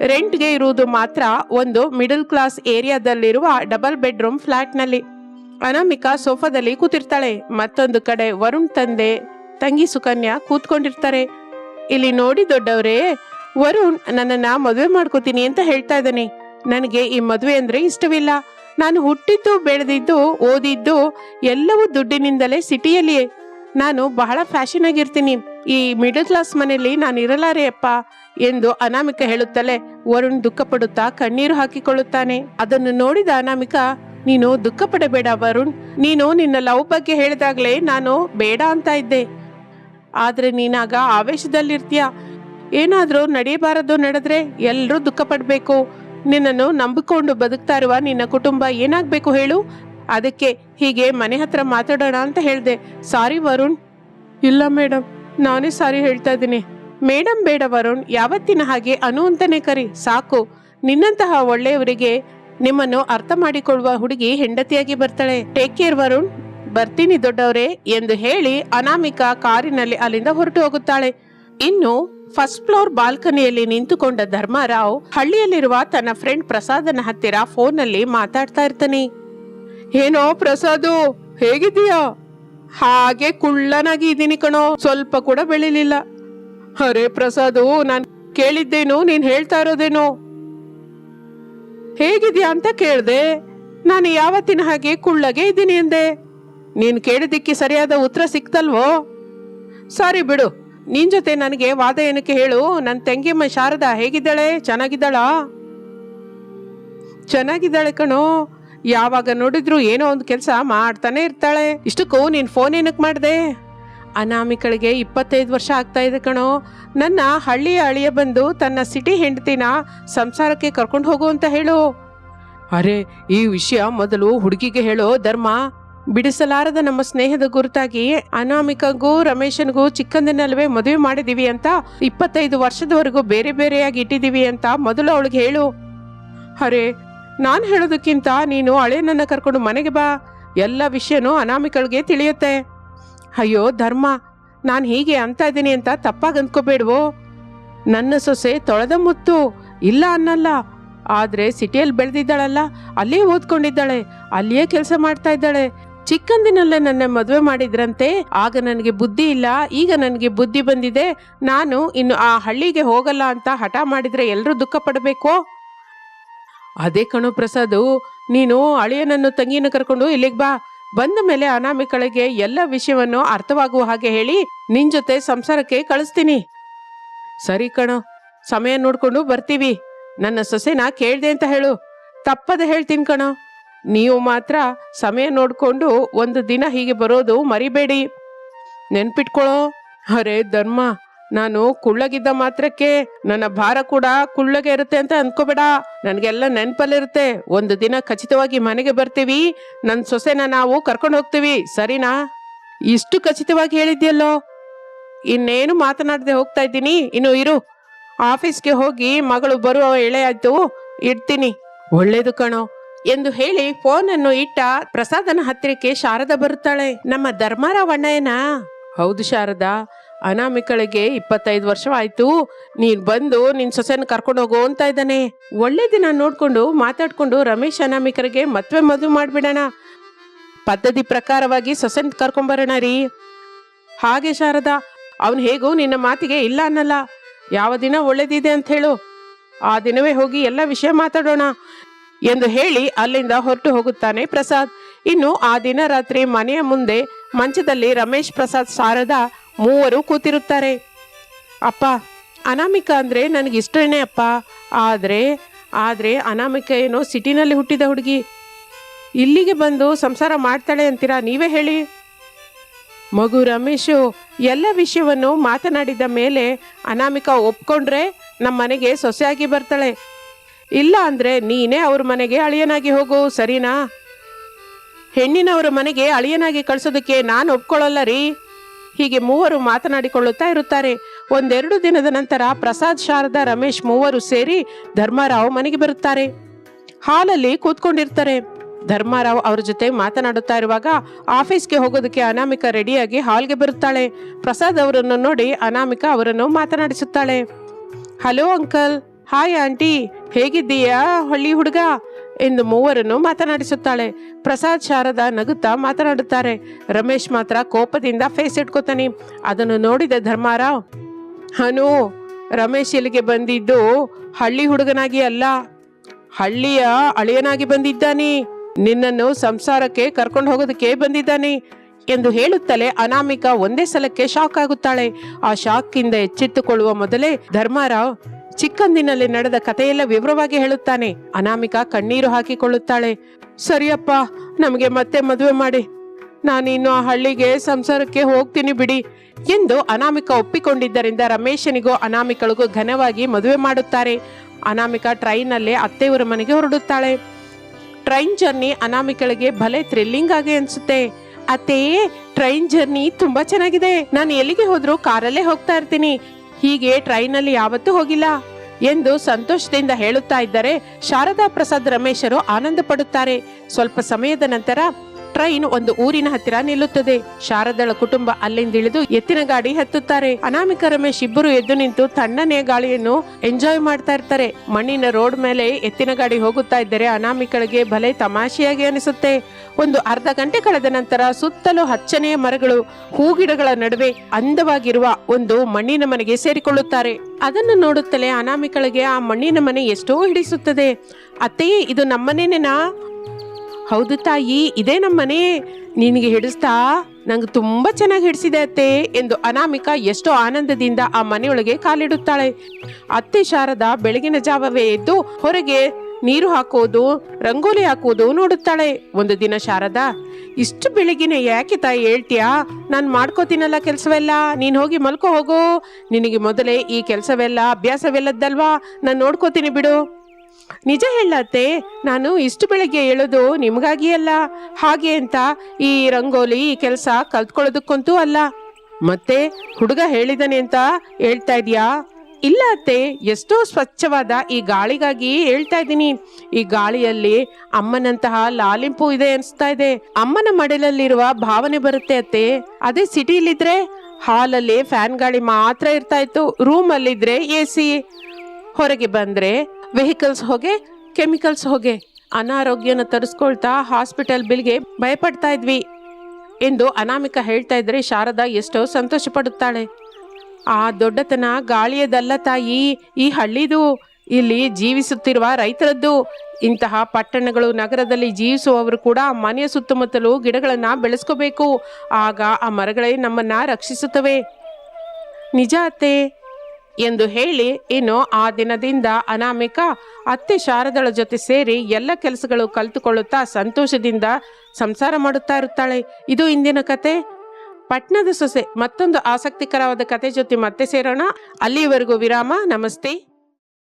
ರೆಂಟ್ಗೆ ಇರುವುದು ಮಾತ್ರ ಒಂದು ಮಿಡಲ್ ಕ್ಲಾಸ್ ಏರಿಯಾದಲ್ಲಿರುವ ಡಬಲ್ ಬೆಡ್ರೂಮ್ ಫ್ಲ್ಯಾಟ್ನಲ್ಲಿ ಅನಾಮಿಕಾ ಸೋಫಾದಲ್ಲಿ ಕೂತಿರ್ತಾಳೆ. ಮತ್ತೊಂದು ಕಡೆ ವರುಣ್ ತಂದೆ, ತಂಗಿ ಸುಕನ್ಯಾ ಕೂತ್ಕೊಂಡಿರ್ತಾರೆ. ಇಲ್ಲಿ ನೋಡಿ ದೊಡ್ಡವರೇ, ವರುಣ್ ನನ್ನನ್ನು ಮದುವೆ ಮಾಡ್ಕೋತೀನಿ ಅಂತ ಹೇಳ್ತಾ ಇದ್ದಾನೆ. ನನಗೆ ಈ ಮದುವೆ ಅಂದ್ರೆ ಇಷ್ಟವಿಲ್ಲ. ನಾನು ಹುಟ್ಟಿದ್ದು, ಬೆಳೆದಿದ್ದು, ಓದಿದ್ದು ಎಲ್ಲವೂ ದುಡ್ಡಿನಿಂದಲೇ ಸಿಟಿಯಲ್ಲಿಯೇ. ನಾನು ಬಹಳ ಫ್ಯಾಷನ್ ಆಗಿರ್ತೀನಿ. ಈ ಮಿಡಲ್ ಕ್ಲಾಸ್ ಮನೆಯಲ್ಲಿ ನಾನು ಇರಲಾರೆ ಅಪ್ಪ ಎಂದು ಅನಾಮಿಕ ಹೇಳುತ್ತಲೇ ವರುಣ್ ದುಃಖ ಪಡುತ್ತಾ ಕಣ್ಣೀರು ಹಾಕಿಕೊಳ್ಳುತ್ತಾನೆ. ಅದನ್ನು ನೋಡಿದ ಅನಾಮಿಕ, ನೀನು ದುಃಖ ಪಡಬೇಡ ವರುಣ್, ನೀನು ನಿನ್ನ ಲವ್ ಬಗ್ಗೆ ಹೇಳಿದಾಗಲೇ ನಾನು ಬೇಡ ಅಂತ ಇದ್ದೆ. ಆದರೆ ನೀನಾಗ ಆವೇಶದಲ್ಲಿರ್ತೀಯ. ಏನಾದರೂ ನಡೆಯಬಾರದು ನಡೆದ್ರೆ ಎಲ್ಲರೂ ದುಃಖ ಪಡ್ಬೇಕು ನಿನ್ನನ್ನು ನಂಬಿಕೊಂಡು ಬದುಕ್ತಾ ಇರುವ ನಿನ್ನ ಕುಟುಂಬ ಏನಾಗ್ಬೇಕು ಹೇಳು. ಅದಕ್ಕೆ ಹೀಗೆ ಮನೆ ಹತ್ರ ಮಾತಾಡೋಣ ಅಂತ ಹೇಳಿದೆ. ಸಾರಿ ವರುಣ್. ಇಲ್ಲ ಮೇಡಮ್ ನಾನೇ ಸಾರಿ ಹೇಳ್ತಾ ಇದ್ದೀನಿ. ಮೇಡಮ್ ಬೇಡ ವರುಣ್ ಯಾವತ್ತಿನ ಹಾಗೆ ಅನು ಅಂತಾನೆ ಕರಿ. ಸಾಕು. ನಿನ್ನಂತಹ ಒಳ್ಳೆಯವರಿಗೆ ನಿಮ್ಮನ್ನು ಅರ್ಥ ಮಾಡಿಕೊಳ್ಳುವ ಹುಡುಗಿ ಹೆಂಡತಿಯಾಗಿ ಬರ್ತಾಳೆ. Take care Varun. ಬರ್ತೀನಿ ದೊಡ್ಡವರೇ ಎಂದು ಹೇಳಿ ಅನಾಮಿಕಾ ಕಾರಿನಲ್ಲಿ ಅಲ್ಲಿಂದ ಹೊರಟು ಹೋಗುತ್ತಾಳೆ. ಇನ್ನು ಫಸ್ಟ್ ಫ್ಲೋರ್ ಬಾಲ್ಕನಿಯಲ್ಲಿ ನಿಂತುಕೊಂಡ ಧರ್ಮಾರಾವ್ ಹಳ್ಳಿಯಲ್ಲಿರುವ ತನ್ನ ಫ್ರೆಂಡ್ ಪ್ರಸಾದನ ಹತ್ತಿರ ಫೋನ್ನಲ್ಲಿ ಮಾತಾಡ್ತಾ ಇರ್ತಾನೆ. ಏನೋ ಪ್ರಸಾದು, ಹೇಗಿದ್ದೀಯಾ? ಹಾಗೆ ಕುಳ್ಳನಾಗಿ ಇದ್ದೀನಿ ಕಣೋ. ಸ್ವಲ್ಪ ಕೂಡ ಬೆಳಿಲಿಲ್ಲ. ಅರೆ ಪ್ರಸಾದು, ನಾನು ಕೇಳಿದ್ದೇನು, ನೀನ್ ಹೇಳ್ತಾ ಇರೋದೇನು. ಹೇಗಿದ್ಯಾ ಅಂತ ಕೇಳ್ದೆ. ನಾನು ಯಾವತ್ತಿನ ಹಾಗೆ ಕುಳ್ಳಗೆ ಇದ್ದೀನಿ ಎಂದೆ ನೀನ್ ಕೇಳಿದ್ದಕ್ಕೆ ಸರಿಯಾದ ಉತ್ತರ ಸಿಕ್ತಲ್ವೋ? ಸಾರಿ ಬಿಡು. ನಿನ್ ಜೊತೆ ನನಗೆ ವಾದ ಏನಕ್ಕೆ ಹೇಳು. ನನ್ನ ತಂಗಿಯಮ್ಮ ಶಾರದಾ ಹೇಗಿದ್ದಾಳೆ? ಚೆನ್ನಾಗಿದ್ದಾಳಾ? ಚೆನ್ನಾಗಿದ್ದಾಳೆ ಕಣೋ. ಯಾವಾಗ ನೋಡಿದ್ರು ಏನೋ ಒಂದು ಕೆಲಸ ಮಾಡ್ತಾನೆ ಇರ್ತಾಳೆ. ಇಷ್ಟಕ್ಕೂ ನೀನು ಫೋನ್ ಏನಕ್ಕೆ ಮಾಡಿದೆ? ಅನಾಮಿಕಳಿಗೆ ಇಪ್ಪತ್ತೈದು ವರ್ಷ ಆಗ್ತಾ ಇದೆ ಕಣೋ. ನನ್ನ ಹಳ್ಳಿಯ ಅಳಿಯ ಬಂದು ತನ್ನ ಸಿಟಿ ಹೆಂಡತಿನ ಸಂಸಾರಕ್ಕೆ ಕರ್ಕೊಂಡು ಹೋಗು ಅಂತ ಹೇಳು. ಅರೆ, ಈ ವಿಷಯ ಮೊದಲು ಹುಡುಗಿಗೆ ಹೇಳೋ ಧರ್ಮ. ಬಿಡಿಸಲಾರದ ನಮ್ಮ ಸ್ನೇಹದ ಗುರುತಾಗಿ ಅನಾಮಿಕಗೂ ರಮೇಶನ್ಗೂ ಚಿಕ್ಕಂದಿನಲ್ವೇ ಮದುವೆ ಮಾಡಿದೀವಿ ಅಂತ ಇಪ್ಪತ್ತೈದು ವರ್ಷದವರೆಗೂ ಬೇರೆ ಬೇರೆಯಾಗಿ ಇಟ್ಟಿದೀವಿ ಅಂತ ಮೊದಲು ಅವಳಿಗೆ ಹೇಳು. ಅರೆ ನಾನು ಹೇಳೋದಕ್ಕಿಂತ ನೀನು ಹಳೆಯನನ್ನ ಕರ್ಕೊಂಡು ಮನೆಗೆ ಬಾ. ಎಲ್ಲ ವಿಷಯನೂ ಅನಾಮಿಕಳಿಗೆ ತಿಳಿಯುತ್ತೆ. ಅಯ್ಯೋ, ಧರ್ಮ. ನಾನು ಹೀಗೆ ಅಂತ ಇದ್ದೀನಿ ಅಂತ ತಪ್ಪಾಗಿ ಅಂದ್ಕೋಬೇಡ್ವೋ. ನನ್ನ ಸೊಸೆ ತೊಳೆದ ಮುತ್ತು. ಇಲ್ಲ ಅನ್ನಲ್ಲ. ಆದ್ರೆ ಸಿಟಿಯಲ್ಲಿ ಬೆಳೆದಿದ್ದಾಳಲ್ಲ. ಅಲ್ಲೇ ಓದ್ಕೊಂಡಿದ್ದಾಳೆ. ಅಲ್ಲಿಯೇ ಕೆಲಸ ಮಾಡ್ತಾ ಇದ್ದಾಳೆ. ಚಿಕ್ಕಂದಿನಲ್ಲೇ ನನ್ನ ಮದುವೆ ಮಾಡಿದ್ರಂತೆ. ಆಗ ನನಗೆ ಬುದ್ಧಿ ಇಲ್ಲ. ಈಗ ನನಗೆ ಬುದ್ಧಿ ಬಂದಿದೆ. ನಾನು ಇನ್ನು ಆ ಹಳ್ಳಿಗೆ ಹೋಗಲ್ಲ ಅಂತ ಹಠ ಮಾಡಿದ್ರೆ ಎಲ್ಲರೂ ದುಃಖ ಪಡಬೇಕು? ಅದೇ ಕಣು ಪ್ರಸಾದು, ನೀನು ಅಳಿಯನನ್ನು ತಂಗಿನ ಕರ್ಕೊಂಡು ಇಲ್ಲಿಗೆ ಬಾ. ಬಂದ ಮೇಲೆ ಅನಾಮಿಕಳಿಗೆ ಎಲ್ಲ ವಿಷಯವನ್ನು ಅರ್ಥವಾಗುವ ಹಾಗೆ ಹೇಳಿ ನಿನ್ ಜೊತೆ ಸಂಸಾರಕ್ಕೆ ಕಳಿಸ್ತೀನಿ. ಸರಿ ಕಣ, ಸಮಯ ನೋಡ್ಕೊಂಡು ಬರ್ತೀವಿ. ನನ್ನ ಸೊಸೆನ ಕೇಳ್ದೆ ಅಂತ ಹೇಳು. ತಪ್ಪದ ಹೇಳ್ತೀನಿ ಕಣೋ. ನೀವು ಮಾತ್ರ ಸಮಯ ನೋಡ್ಕೊಂಡು ಒಂದು ದಿನ ಹೀಗೆ ಬರೋದು ಮರಿಬೇಡಿ. ನೆನ್ಪಿಟ್ಕೊಳೋ. ಅರೆ ಧರ್ಮ. ನಾನು ಕುಳ್ಳಗಿದ್ದ ಮಾತ್ರಕ್ಕೆ ನನ್ನ ಭಾರ ಕೂಡ ಕುಳ್ಳಗೆ ಇರುತ್ತೆ ಅಂತ ಅನ್ಕೋಬೇಡ. ನನಗೆಲ್ಲ ನೆನ್ಪಲ್ಲಿರುತ್ತೆ. ಒಂದು ದಿನ ಖಚಿತವಾಗಿ ಮನೆಗೆ ಬರ್ತೀವಿ. ನನ್ನ ಸೊಸೆನ ನಾವು ಕರ್ಕೊಂಡು ಹೋಗ್ತೀವಿ. ಸರಿನಾ? ಇಷ್ಟು ಖಚಿತವಾಗಿ ಹೇಳಿದ್ಯಲ್ಲೋ? ಇನ್ನೇನು ಮಾತನಾಡದೆ ಹೋಗ್ತಾ ಇದ್ದೀನಿ. ಇನ್ನು ಇರು. ಆಫೀಸ್ಗೆ ಹೋಗಿ ಮಗಳು ಬರುವ ಎಳೆ ಆಯ್ತು. ಇಡ್ತೀನಿ. ಒಳ್ಳೇದು ಕಣೋ. ಎಂದು ಹೇಳಿ ಫೋನ್ ಅನ್ನು ಇಟ್ಟ ಪ್ರಸಾದನ ಹತ್ತಿರಕ್ಕೆ ಶಾರದ ಬರುತ್ತಾಳೆ. ನಮ್ಮ ಧರ್ಮಾರ ಅಣ್ಣಯ್ಯನ ಹೌದು ಶಾರದಾ. ಅನಾಮಿಕಳಿಗೆ ಇಪ್ಪತ್ತೈದು ವರ್ಷವಾಯ್ತು. ನೀನು ಬಂದು ನಿನ್ ಸೊಸೆನ ಕರ್ಕೊಂಡು ಹೋಗೋ ಅಂತ ಇದ್ದಾನೆ. ಒಳ್ಳೆ ದಿನ ನೋಡ್ಕೊಂಡು ಮಾತಾಡ್ಕೊಂಡು ರಮೇಶ್ ಅನಾಮಿಕರಿಗೆ ಮತ್ವೆ ಮದುವೆ ಮಾಡಿಬಿಡೋಣ. ಪದ್ಧತಿ ಪ್ರಕಾರವಾಗಿ ಸೊಸೆನ ಕರ್ಕೊಂಬರೋಣ ರೀ. ಹಾಗೆ ಶಾರದಾ, ಅವನು ಹೇಗೂ ನಿನ್ನ ಮಾತಿಗೆ ಇಲ್ಲ ಅನ್ನಲ್ಲ. ಯಾವ ದಿನ ಒಳ್ಳೇದಿದೆ ಅಂತ ಹೇಳು. ಆ ದಿನವೇ ಹೋಗಿ ಎಲ್ಲ ವಿಷಯ ಮಾತಾಡೋಣ ಎಂದು ಹೇಳಿ ಅಲ್ಲಿಂದ ಹೊರಟು ಹೋಗುತ್ತಾನೆ ಪ್ರಸಾದ್. ಇನ್ನು ಆ ದಿನ ರಾತ್ರಿ ಮನೆಯ ಮುಂದೆ ಮಂಚದಲ್ಲಿ ರಮೇಶ್ ಪ್ರಸಾದ್, ಶಾರದಾ ಮೂವರು ಕೂತಿರುತ್ತಾರೆ. ಅಪ್ಪ, ಅನಾಮಿಕ ಅಂದರೆ ನನಗೆ ಇಷ್ಟನೇ ಅಪ್ಪ. ಆದರೆ ಆದರೆ ಅನಾಮಿಕ ಏನೋ ಸಿಟಿನಲ್ಲಿ ಹುಟ್ಟಿದ ಹುಡುಗಿ. ಇಲ್ಲಿಗೆ ಬಂದು ಸಂಸಾರ ಮಾಡ್ತಾಳೆ ಅಂತೀರಾ ನೀವೇ ಹೇಳಿ. ಮಗು ರಮೇಶು ಎಲ್ಲ ವಿಷಯವನ್ನು ಮಾತನಾಡಿದ ಮೇಲೆ ಅನಾಮಿಕ ಒಪ್ಕೊಂಡ್ರೆ ನಮ್ಮ ಮನೆಗೆ ಸೊಸೆಯಾಗಿ ಬರ್ತಾಳೆ. ಇಲ್ಲ ಅಂದರೆ ನೀನೇ ಅವ್ರ ಮನೆಗೆ ಅಳಿಯನಾಗಿ ಹೋಗು, ಸರಿನಾ? ಹೆಣ್ಣಿನವರ ಮನೆಗೆ ಅಳಿಯನಾಗಿ ಕಳಿಸೋದಕ್ಕೆ ನಾನು ಒಪ್ಕೊಳ್ಳಲ್ಲ ರೀ. ಹೀಗೆ ಮೂವರು ಮಾತನಾಡಿಕೊಳ್ಳುತ್ತಾ ಇರುತ್ತಾರೆ. ಒಂದೆರಡು ದಿನದ ನಂತರ ಪ್ರಸಾದ್, ಶಾರದಾ, ರಮೇಶ್ ಮೂವರು ಸೇರಿ ಧರ್ಮಾರಾವ್ ಮನೆಗೆ ಬರುತ್ತಾರೆ. ಹಾಲಲ್ಲಿ ಕೂತ್ಕೊಂಡಿರ್ತಾರೆ. ಧರ್ಮಾರಾವ್ ಅವ್ರ ಜೊತೆ ಮಾತನಾಡುತ್ತಾ ಇರುವಾಗ ಆಫೀಸ್ಗೆ ಹೋಗೋದಕ್ಕೆ ಅನಾಮಿಕ ರೆಡಿಯಾಗಿ ಹಾಲ್ಗೆ ಬರುತ್ತಾಳೆ. ಪ್ರಸಾದ್ ಅವರನ್ನು ನೋಡಿ ಅನಾಮಿಕ ಅವರನ್ನು ಮಾತನಾಡಿಸುತ್ತಾಳೆ. ಹಲೋ ಅಂಕಲ್, ಹಾಯ್ ಆಂಟಿ, ಹೇಗಿದ್ದೀಯಾ, ಹಳ್ಳಿ ಹುಡುಗ? ಎಂದು ಮೂವರನ್ನು ಮಾತನಾಡಿಸುತ್ತಾಳೆ. ಪ್ರಸಾದ್ ಶಾರದಾ ನಗುತ್ತಾ ಮಾತನಾಡುತ್ತಾರೆ. ರಮೇಶ್ ಮಾತ್ರ ಕೋಪದಿಂದ ಫೇಸ್ ಇಟ್ಕೋತಾನೆ. ಅದನ್ನು ನೋಡಿದ ಧರ್ಮಾರಾವ್, ಹನು, ರಮೇಶ್ ಇಲ್ಲಿಗೆ ಬಂದಿದ್ದು? ಹಳ್ಳಿ ಹುಡುಗನಾಗಿ ಅಲ್ಲ. ಹಳ್ಳಿಯ ಅಳಿಯನಾಗಿ ಬಂದಿದ್ದಾನೆ. ನಿನ್ನನ್ನು ಸಂಸಾರಕ್ಕೆ ಕರ್ಕೊಂಡು ಹೋಗೋದಕ್ಕೆ ಬಂದಿದ್ದಾನೆ ಎಂದು ಹೇಳುತ್ತಲೇ ಅನಾಮಿಕ ಒಂದೇ ಸಲಕ್ಕೆ ಶಾಕ್ ಆಗುತ್ತಾಳೆ. ಆ ಶಾಕಿಂದ ಎಚ್ಚೆತ್ತುಕೊಳ್ಳುವ ಮೊದಲೇ ಧರ್ಮಾರಾವ್ ಚಿಕ್ಕಂದಿನಲ್ಲಿ ನಡೆದ ಕಥೆಯೆಲ್ಲ ವಿವರವಾಗಿ ಹೇಳುತ್ತಾನೆ. ಅನಾಮಿಕ ಕಣ್ಣೀರು ಹಾಕಿಕೊಳ್ಳುತ್ತಾಳೆ. ಸರಿಯಪ್ಪ, ನಮಗೆ ಮತ್ತೆ ಮದುವೆ ಮಾಡಿ. ನಾನಿನ್ನು ಆ ಹಳ್ಳಿಗೆ, ಸಂಸಾರಕ್ಕೆ ಹೋಗ್ತೀನಿ ಬಿಡಿ ಎಂದು ಅನಾಮಿಕ ಒಪ್ಪಿಕೊಂಡಿದ್ದರಿಂದ ರಮೇಶನಿಗೂ ಅನಾಮಿಕಳಿಗೂ ಘನವಾಗಿ ಮದುವೆ ಮಾಡುತ್ತಾರೆ. ಅನಾಮಿಕ ಟ್ರೈನಲ್ಲೇ ಅತ್ತೆಯವರ ಮನೆಗೆ ಹೊರಡುತ್ತಾಳೆ. ಟ್ರೈನ್ ಜರ್ನಿ ಅನಾಮಿಕಳಿಗೆ ಭಲೆ ಥ್ರಿಲ್ಲಿಂಗ್ ಆಗಿ ಅನ್ಸುತ್ತೆ. ಅತ್ತೆಯೇ ಟ್ರೈನ್ ಜರ್ನಿ ತುಂಬಾ ಚೆನ್ನಾಗಿದೆ. ನಾನು ಎಲ್ಲಿಗೆ ಹೋದ್ರೂ ಕಾರಲ್ಲೇ ಹೋಗ್ತಾ ಇರ್ತೀನಿ. ಹೀಗೆ ಟ್ರೈನಲ್ಲಿ ಯಾವತ್ತೂ ಹೋಗಿಲ್ಲ ಎಂದು ಸಂತೋಷದಿಂದ ಹೇಳುತ್ತಾ ಇದ್ದರೆ ಶಾರದಾ ಪ್ರಸಾದ್ ರಮೇಶರು ಆನಂದ ಪಡುತ್ತಾರೆ. ಸ್ವಲ್ಪ ಸಮಯದ ನಂತರ ಟ್ರೈನ್ ಒಂದು ಊರಿನ ಹತ್ತಿರ ನಿಲ್ಲುತ್ತದೆ. ಶಾರದಳ ಕುಟುಂಬ ಅಲ್ಲಿಂದಿಳಿದು ಎತ್ತಿನ ಗಾಡಿ ಹತ್ತುತ್ತಾರೆ. ಅನಾಮಿಕ ರಮೇಶ್ ಇಬ್ಬರು ಎದ್ದು ನಿಂತು ತಣ್ಣನೆಯ ಗಾಳಿಯನ್ನು ಎಂಜಾಯ್ ಮಾಡ್ತಾ ಇರ್ತಾರೆ. ಮಣ್ಣಿನ ರೋಡ್ ಮೇಲೆ ಎತ್ತಿನ ಗಾಡಿ ಹೋಗುತ್ತಾ ಇದ್ದರೆ ಅನಾಮಿಕಳಿಗೆ ಭಲೆ ತಮಾಷೆಯಾಗಿ ಅನಿಸುತ್ತೆ. ಒಂದು ಅರ್ಧ ಗಂಟೆ ಕಳೆದ ನಂತರ ಸುತ್ತಲೂ ಹಚ್ಚನೆಯ ಮರಗಳು, ಹೂಗಿಡಗಳ ನಡುವೆ ಅಂದವಾಗಿರುವ ಒಂದು ಮಣ್ಣಿನ ಮನೆಗೆ ಸೇರಿಕೊಳ್ಳುತ್ತಾರೆ. ಅದನ್ನು ನೋಡುತ್ತಲೇ ಅನಾಮಿಕಳಿಗೆ ಆ ಮಣ್ಣಿನ ಮನೆ ಎಷ್ಟೋ ಹಿಡಿಸುತ್ತದೆ. ಅತ್ತೆಯೇ, ಇದು ನಮ್ಮನೇನೇನಾ? ಹೌದು ತಾಯಿ, ಇದೇ ನಮ್ಮನೆ. ನಿನಗೆ ಹಿಡಿಸ್ತಾ? ನಂಗೆ ತುಂಬ ಚೆನ್ನಾಗಿ ಹಿಡಿಸಿದೆ ಅತ್ತೆ ಎಂದು ಅನಾಮಿಕ ಎಷ್ಟೋ ಆನಂದದಿಂದ ಆ ಮನೆಯೊಳಗೆ ಕಾಲಿಡುತ್ತಾಳೆ. ಅತ್ತೆ ಶಾರದಾ ಬೆಳಗಿನ ಜಾವವೇ ಎದ್ದು ಹೊರಗೆ ನೀರು ಹಾಕೋದು ರಂಗೋಲಿ ಹಾಕೋದು ನೋಡುತ್ತಾಳೆ. ಒಂದು ದಿನ ಶಾರದಾ, ಇಷ್ಟು ಬೆಳಗಿನ ಯಾಕೆ ತಾಯಿ ಹೇಳ್ತೀಯಾ? ನಾನು ಮಾಡ್ಕೋತೀನಲ್ಲ ಕೆಲಸವೆಲ್ಲ, ನೀನು ಹೋಗಿ ಮಲ್ಕೋ ಹೋಗು. ನಿನಗೆ ಮೊದಲೇ ಈ ಕೆಲಸವೆಲ್ಲ, ಅಭ್ಯಾಸವೆಲ್ಲದ್ದಲ್ವಾ? ನಾನು ನೋಡ್ಕೋತೀನಿ ಬಿಡು. ನಿಜ ಹೇಳತ್ತೆ, ನಾನು ಇಷ್ಟು ಬೆಳಗ್ಗೆ ಹೇಳೋದು ನಿಮಗಾಗಿ ಅಲ್ಲ. ಹಾಗೆ ಅಂತ ಈ ರಂಗೋಲಿ, ಈ ಕೆಲಸ ಕಲ್ತ್ಕೊಳ್ಳೋದಕ್ಕಂತೂ ಅಲ್ಲ. ಮತ್ತೆ ಹುಡುಗ ಹೇಳಿದಾನೆ ಅಂತ ಹೇಳ್ತಾ ಇದೀಯಾ? ಇಲ್ಲ ಅತ್ತೆ, ಎಷ್ಟೋ ಸ್ವಚ್ಛವಾದ ಈ ಗಾಳಿಗಾಗಿ ಹೇಳ್ತಾ ಇದ್ದೀನಿ. ಈ ಗಾಳಿಯಲ್ಲಿ ಅಮ್ಮನಂತಹ ಲಾಲಿಂಪು ಇದೆ ಅನಿಸ್ತಾ ಇದೆ. ಅಮ್ಮನ ಮಡಲಲ್ಲಿರುವ ಭಾವನೆ ಬರುತ್ತೆ ಅತ್ತೆ. ಅದೇ ಸಿಟಿಲಿದ್ರೆ ಹಾಲಲ್ಲಿ ಫ್ಯಾನ್ ಗಾಳಿ ಮಾತ್ರ ಇರ್ತಾ ಇತ್ತು. ರೂಮ್ ಅಲ್ಲಿದ್ರೆ ಎ ಸಿ ಹೊರಗೆ ಬಂದ್ರೆ ವೆಹಿಕಲ್ಸ್ ಹೋಗೆ, ಕೆಮಿಕಲ್ಸ್ ಹೋಗೆ. ಅನಾರೋಗ್ಯನ ತರಿಸ್ಕೊಳ್ತಾ ಹಾಸ್ಪಿಟಲ್ ಬಿಲ್ಗೆ ಭಯಪಡ್ತಾ ಇದ್ವಿ. ಎಂದು ಅನಾಮಿಕ ಹೇಳ್ತಾ ಇದ್ರೆ ಶಾರದಾ ಎಷ್ಟೋ ಸಂತೋಷ ಪಡುತ್ತಾಳೆ ಆ ದೊಡ್ಡತನ ಗಾಳಿಯದಲ್ಲ ತಾಯಿ, ಈ ಹಳ್ಳಿದು ಇಲ್ಲಿ ಜೀವಿಸುತ್ತಿರುವ ರೈತರದ್ದು. ಇಂತಹ ಪಟ್ಟಣಗಳು ನಗರದಲ್ಲಿ ಜೀವಿಸುವವರು ಕೂಡ ಮನೆಯ ಸುತ್ತಮುತ್ತಲು ಗಿಡಗಳನ್ನ ಬೆಳೆಸ್ಕೋಬೇಕು. ಆಗ ಆ ಮರಗಳೇ ನಮ್ಮನ್ನ ರಕ್ಷಿಸುತ್ತವೆ. ನಿಜ ಅತ್ತೆ? ಎಂದು ಹೇಳಿ ಇನ್ನು ಆ ದಿನದಿಂದ ಅನಾಮಿಕ ಅತ್ತೆ ಶಾರದಳ ಜೊತೆ ಸೇರಿ ಎಲ್ಲ ಕೆಲಸಗಳು ಕಲಿತುಕೊಳ್ಳುತ್ತಾ ಸಂತೋಷದಿಂದ ಸಂಸಾರ ಮಾಡುತ್ತಾ ಇರುತ್ತಾಳೆ. ಇದು ಇಂದಿನ ಕತೆ. ಪಟ್ನದ ಸೊಸೆ ಮತ್ತೊಂದು ಆಸಕ್ತಿಕರವಾದ ಕತೆ ಜೊತೆ ಮತ್ತೆ ಸೇರೋಣ. ಅಲ್ಲಿಯವರೆಗೂ ವಿರಾಮ. ನಮಸ್ತೆ.